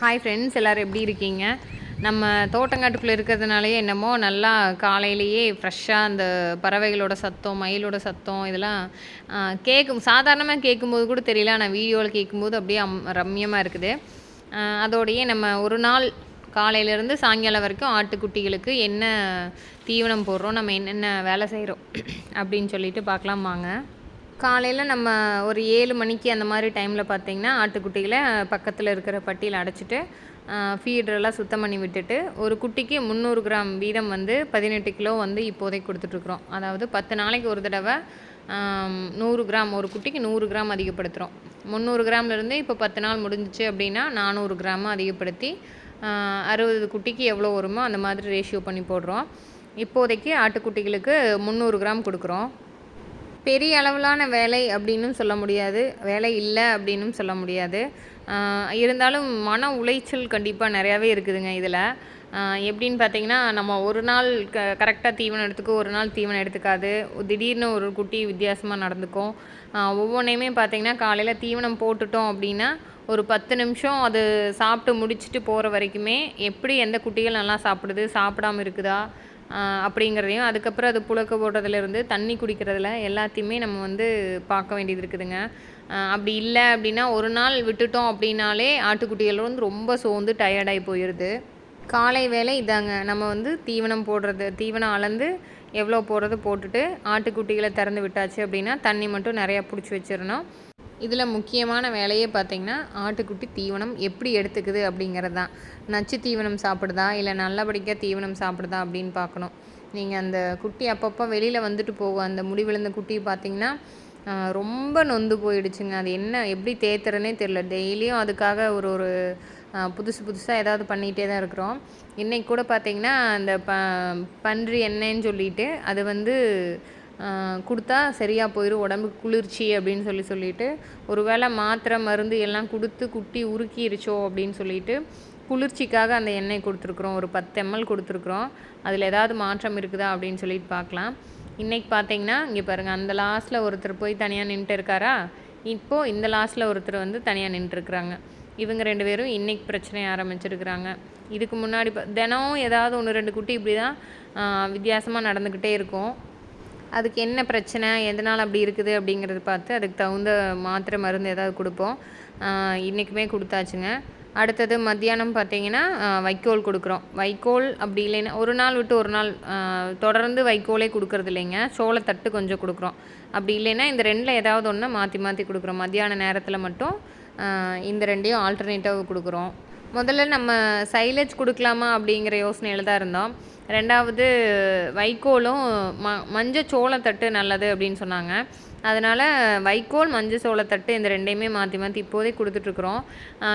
Hi friends எல்லோரும் எப்படி இருக்கீங்க? நம்ம தோட்டங்காட்டுக்குள்ளே இருக்கிறதுனாலே என்னமோ நல்லா காலையிலேயே ஃப்ரெஷ்ஷாக அந்த பறவைகளோட சத்தம் மயிலோட சத்தம் இதெல்லாம் கேட்கும் சாதாரணமாக கேட்கும்போது கூட தெரியல ஆனால் வீடியோவில் கேட்கும்போது அப்படியே அம் ரம்யமாக இருக்குது. அதோடையே நம்ம ஒரு நாள் காலையிலேருந்து சாயங்காலம் வரைக்கும் ஆட்டுக்குட்டிகளுக்கு என்ன தீவனம் போடுறோம் நம்ம என்னென்ன வேலை செய்கிறோம் அப்படின்னு சொல்லிட்டு பார்க்கலாம் வாங்க காலையில் நம்ம ஒரு ஏழு மணிக்கு அந்த மாதிரி டைமில் பார்த்தீங்கன்னா ஆட்டுக்குட்டிகளை பக்கத்தில் இருக்கிற பட்டியில் அடைச்சிட்டு ஃபீடரெல்லாம் சுத்தம் பண்ணி விட்டுட்டு ஒரு குட்டிக்கு முந்நூறு கிராம் வீதம் வந்து பதினெட்டு கிலோ வந்து இப்போதைக்கு கொடுத்துட்ருக்குறோம் அதாவது பத்து நாளைக்கு ஒரு தடவை நூறு கிராம் ஒரு குட்டிக்கு நூறு கிராம் அதிகப்படுத்துகிறோம் முந்நூறு கிராம்லேருந்து இப்போ பத்து நாள் முடிஞ்சிச்சு அப்படின்னா நானூறு கிராம் அதிகப்படுத்தி அறுபது குட்டிக்கு எவ்வளோ வருமோ அந்த மாதிரி ரேஷியோ பண்ணி போடுறோம். இப்போதைக்கு ஆட்டுக்குட்டிகளுக்கு முந்நூறு கிராம் கொடுக்குறோம். பெரிய அளவிலான வேலை அப்படின்னும் சொல்ல முடியாது. வேலை இல்லை அப்படின்னும் சொல்ல முடியாது. இருந்தாலும் மன உளைச்சல் கண்டிப்பாக நிறையாவே இருக்குதுங்க இதில். எப்படின்னு பார்த்தீங்கன்னா நம்ம ஒரு நாள் க கரெக்டாக தீவனம் எடுத்துக்கோ ஒரு நாள் தீவனம் எடுத்துக்காது. திடீர்னு ஒரு குட்டி வித்தியாசமாக நடந்துக்கும். ஒவ்வொன்றையுமே பார்த்தீங்கன்னா காலையில் தீவனம் போட்டுட்டோம் அப்படின்னா ஒரு பத்து நிமிஷம் அது சாப்பிட்டு முடிச்சுட்டு போகிற வரைக்குமே எப்படி எந்த குட்டிகள் நல்லா சாப்பிடுது சாப்பிடாம இருக்குதா அப்படிங்கிறதையும் அதுக்கப்புறம் அது புழக்க போடுறதுலேருந்து தண்ணி குடிக்கிறதுல எல்லாத்தையுமே நம்ம வந்து பார்க்க வேண்டியது இருக்குதுங்க. அப்படி இல்லை அப்படின்னா ஒரு நாள் விட்டுட்டோம் அப்படின்னாலே ஆட்டுக்குட்டிகள் வந்து ரொம்ப சோர்ந்து டயர்டாகி போயிடுது காலை வேலை இதாங்க நம்ம வந்து தீவனம் போடுறது தீவனம் அளந்து எவ்வளோ போடுறது போட்டுட்டு ஆட்டுக்குட்டிகளை திறந்து விட்டாச்சு அப்படின்னா தண்ணி மட்டும் நிறையா பிடிச்சி வச்சிடணும். இதில் முக்கியமான வேலையே பார்த்தீங்கன்னா ஆட்டுக்குட்டி தீவனம் எப்படி எடுத்துக்குது அப்படிங்கிறது தான் நச்சு தீவனம் சாப்பிடுதா? இல்லை நல்லபடியாக தீவனம் சாப்பிடுதா அப்படின்னு பார்க்கணும். நீங்கள் அந்த குட்டி அப்பப்போ வெளியில் வந்துட்டு போகும் அந்த முடி விழுந்த குட்டி பார்த்தீங்கன்னா ரொம்ப நொந்து போயிடுச்சுங்க. அது என்ன எப்படி தேத்துறனே தெரில டெய்லியும் அதுக்காக ஒரு ஒரு புதுசு புதுசாக ஏதாவது பண்ணிகிட்டே தான் இருக்கிறோம். இன்றைக்கி கூட பார்த்திங்கன்னா அந்த ப பன்றி எண்ணெய்ன்னு சொல்லிட்டு அது வந்து கொடுத்தா சரியாக போயிடும் உடம்புக்கு குளிர்ச்சி அப்படின்னு சொல்லி சொல்லிட்டு ஒருவேளை மாத்திரை மருந்து எல்லாம் கொடுத்து குட்டி உருக்கிருச்சோ அப்படின்னு சொல்லிட்டு குளிர்ச்சிக்காக அந்த எண்ணெய் கொடுத்துருக்குறோம் ஒரு பத்து எம்எல் கொடுத்துருக்குறோம். அதில் ஏதாவது மாற்றம் இருக்குதா அப்படின்னு சொல்லிட்டு பார்க்கலாம். இன்றைக்கி பார்த்தீங்கன்னா இங்கே பாருங்கள் அந்த லாஸ்ட்டில் ஒருத்தர் போய் தனியாக நின்றுட்டு இருக்காரா? இப்போது இந்த லாஸ்ட்டில் ஒருத்தர் வந்து தனியாக நின்றுருக்குறாங்க இவங்க ரெண்டு பேரும் இன்றைக்கி பிரச்சனையை ஆரம்பிச்சிருக்கிறாங்க. இதுக்கு முன்னாடி ப- தினம் ஏதாவது ஒன்று ரெண்டு குட்டி இப்படி தான் வித்தியாசமாக நடந்துக்கிட்டே இருக்கும். அதுக்கு என்ன பிரச்சனை எதனால் அப்படி இருக்குது அப்படிங்கிறத பார்த்து அதுக்கு தகுந்த மாத்திரை மருந்து ஏதாவது கொடுப்போம். இன்றைக்குமே கொடுத்தாச்சுங்க. அடுத்தது மத்தியானம் பார்த்தீங்கன்னா வைக்கோல் கொடுக்குறோம். வைக்கோல் அப்படி இல்லைன்னா ஒரு நாள் விட்டு ஒரு நாள் தொடர்ந்து வைக்கோலே கொடுக்குறது இல்லைங்க. சோளத்தட்டு கொஞ்சம் கொடுக்குறோம். அப்படி இல்லைன்னா இந்த ரெண்டில் ஏதாவது ஒன்று மாற்றி மாற்றி கொடுக்குறோம். மத்தியான நேரத்தில் மட்டும் இந்த ரெண்டையும் ஆல்டர்னேட்டிவ் கொடுக்குறோம். முதல்ல நம்ம சைலேஜ் கொடுக்கலாமா அப்படிங்கிற யோசனையில் தான் இருந்தோம். ரெண்டாவது வைக்கோலும் ம மஞ்சள் சோளத்தட்டு நல்லது அப்படின்னு சொன்னாங்க. அதனால் வைக்கோல் மஞ்சள் சோளத்தட்டு இந்த ரெண்டையுமே மாற்றி மாற்றி இப்போதே கொடுத்துட்ருக்குறோம்.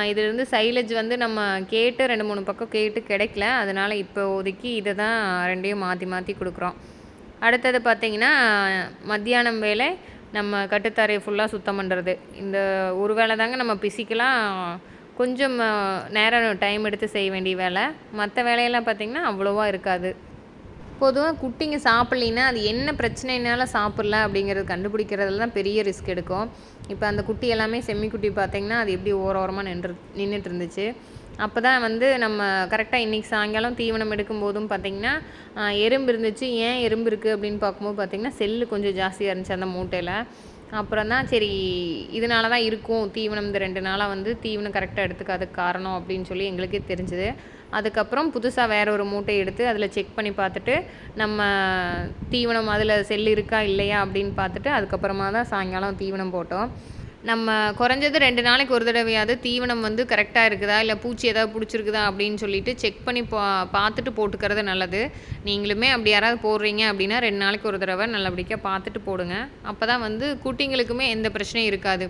இதிலிருந்து சைலேஜ் வந்து நம்ம கேட்டு ரெண்டு மூணு பக்கம் கேட்டு கிடைக்கல. அதனால் இப்போதைக்கு இதை தான் ரெண்டையும் மாற்றி மாற்றி கொடுக்குறோம். அடுத்தது பார்த்திங்கன்னா மத்தியானம் வேலை நம்ம கட்டுத்தரையை ஃபுல்லாக சுத்தம் பண்ணுறது இந்த ஒரு வேளை தாங்க நம்ம பிசிக்கலாக கொஞ்சம் நேரம் டைம் எடுத்து செய்ய வேண்டிய வேலை. மற்ற வேலையெல்லாம் பார்த்திங்கன்னா அவ்வளோவா இருக்காது. பொதுவாக குட்டிங்க சாப்பிட்லின்னா அது என்ன பிரச்சனைனால சாப்பிட்ல அப்படிங்கிறது கண்டுபிடிக்கிறதுல தான் பெரிய ரிஸ்க் எடுக்கும். இப்போ அந்த குட்டி எல்லாமே செம்மி குட்டி பார்த்தீங்கன்னா அது எப்படி ஓர ஓரமாக நின்று நின்றுட்டு இருந்துச்சு. அப்போ தான் வந்து நம்ம கரெக்டாக இன்றைக்கி சாயங்காலம் தீவனம் எடுக்கும்போதும் பார்த்திங்கன்னா எறும்பு இருந்துச்சு. ஏன் எறும்பு இருக்குது அப்படின்னு பார்க்கும்போது பார்த்திங்கன்னா செல்லு கொஞ்சம் ஜாஸ்தியாக இருந்துச்சு அந்த மூட்டையில். அப்புறம் தான் சரி இதனால தான் இருக்கும். தீவனம் இந்த ரெண்டு நாளாக வந்து தீவனம் கரெக்டாக எடுத்துக்காததுக்கு காரணம் அப்படின்னு சொல்லி எங்களுக்கே தெரிஞ்சுது. அதுக்கப்புறம் புதுசாக வேற ஒரு மூட்டை எடுத்து அதில் செக் பண்ணி பார்த்துட்டு நம்ம தீவனம் அதில் செல் இருக்கா இல்லையா அப்படின்னு பார்த்துட்டு அதுக்கப்புறமா தான் சாயங்காலம் தீவனம் போட்டோம். நம்ம குறைஞ்சது ரெண்டு நாளைக்கு ஒரு தடவையாவது தீவனம் வந்து கரெக்டாக இருக்குதா? இல்லை பூச்சி ஏதாவது பிடிச்சிருக்குதா? அப்படின்னு சொல்லிட்டு செக் பண்ணி பா பார்த்துட்டு போட்டுக்கிறது நல்லது. நீங்களுமே அப்படி யாராவது போடுறீங்க அப்படின்னா ரெண்டு நாளைக்கு ஒரு தடவை நல்லபடியாக பார்த்துட்டு போடுங்க. அப்போ தான் வந்து குட்டிங்களுக்குமே எந்த பிரச்சனையும் இருக்காது.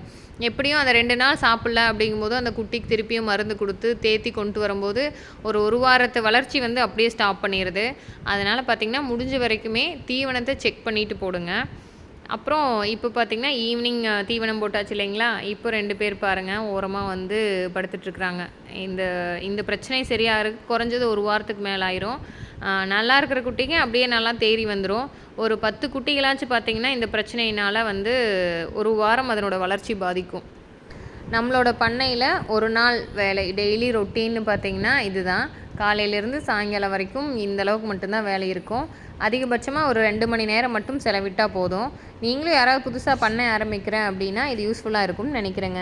எப்படியும் அந்த ரெண்டு நாள் சாப்பிடல அப்படிங்கும்போது அந்த குட்டிக்கு திருப்பியும் மருந்து கொடுத்து தேத்தி கொண்டு வரும்போது ஒரு ஒரு வாரத்து வளர்ச்சி வந்து அப்படியே ஸ்டாப் பண்ணிடுது. அதனால் பார்த்திங்கன்னா முடிஞ்ச வரைக்குமே தீவனத்தை செக் பண்ணிட்டு போடுங்க. அப்புறம் இப்போ பார்த்தீங்கன்னா ஈவினிங் தீவனம் போட்டாச்சு இல்லைங்களா? இப்போ ரெண்டு பேர் பாருங்கள் ஓரமாக வந்து படுத்துட்ருக்குறாங்க இந்த இந்த பிரச்சனை சரியாக குறைஞ்சது ஒரு வாரத்துக்கு மேலே ஆயிரும். நல்லா இருக்கிற குட்டிங்க அப்படியே நல்லா தேறி வந்துடும் ஒரு பத்து குட்டிகளாச்சும் பார்த்திங்கன்னா இந்த பிரச்சனையினால் வந்து ஒரு வாரம் அதனோட வளர்ச்சி பாதிக்கும். நம்மளோட பண்ணையில் ஒரு நாள் வேலை டெய்லி ரொட்டீன்னு பார்த்திங்கன்னா இதுதான். காலையிலேருந்து சாயங்காலம் வரைக்கும் இந்த அளவுக்கு மட்டும்தான் வேலை இருக்கும். அதிகபட்சமாக ஒரு ரெண்டு மணி நேரம் மட்டும் செலவிட்டால் போதும். நீங்களும் யாராவது புதுசாக பண்ண ஆரம்பிக்கிறேன் அப்படின்னா இது யூஸ்ஃபுல்லாக இருக்கும்னு நினைக்கிறேங்க.